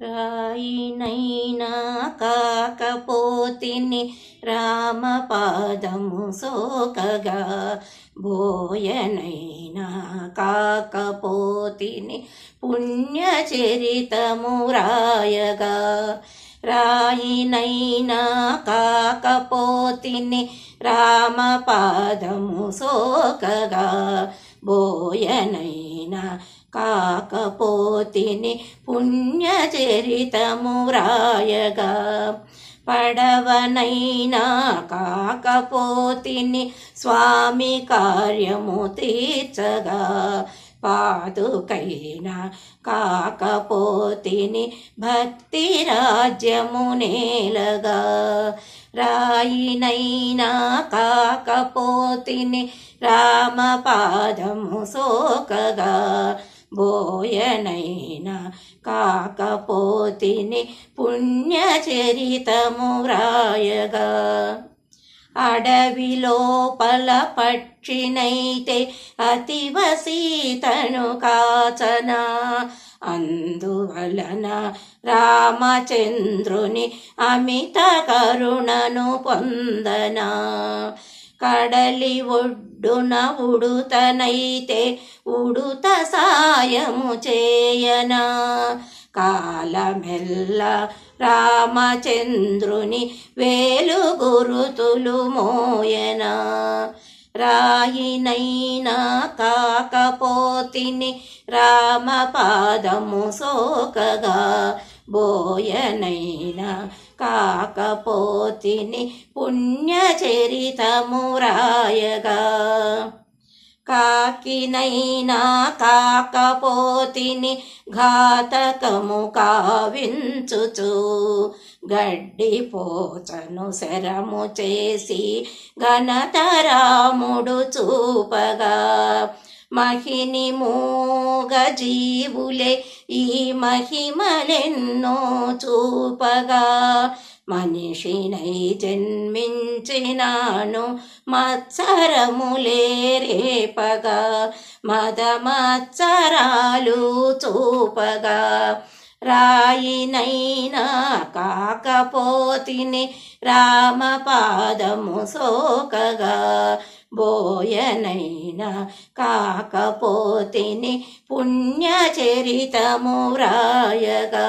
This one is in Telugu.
రాయినైనా కాకపోతిని రామపాదము సోకగా బోయనైనా కాకపోతిని పుణ్యచరితము రాయగా. రాయినైనా కాకపోతిని రామపాదము సోకగా బోయనైనా కాకపోతిని పుణ్యచరితము రాయగా పడవనైనా కాకపోతిని స్వామి కార్యము తీర్చగా. పాదుకైనా కాకపోతిని భక్తి రాజ్యము నేలగా. రాయినైనా కాకపోతిని రామపాదము సోకగా. బోయనైనా కాకపోతిని పుణ్యచరితము రాయగా అడవి లోపల పక్షినైతే అతివ సీతను కాచనా. అందువలన రామచంద్రుని అమిత కరుణను పొందనా. కడలి ఒడ్డున ఉడుతనైతే ఉడుత సాయము చేయనా. కాలమెల్ల రామచంద్రుని వేలు గురుతులు మోయనా. రాయినైనా కాకపోతిని రామపాదము సోకగా బోయనైనా కాకపోతిని పుణ్యచరితము రాయగా. కాకినైనా కాకపోతిని ఘాతకము కావించుచు. గడ్డిపోచను శరము చేసి ఘనతరాముడు చూపగా. మహిని మూగజీవులే ఈ మహిమలెన్నో చూపగా. మనిషినై జన్మించినాను మత్సరములే రేపగా. మదమత్సరాలు చూపగా. రాయినైనా కాకపోతిని రామపాదము సోకగా. బోయనైనా కాకపోతిని పుణ్యచరితము రాయగా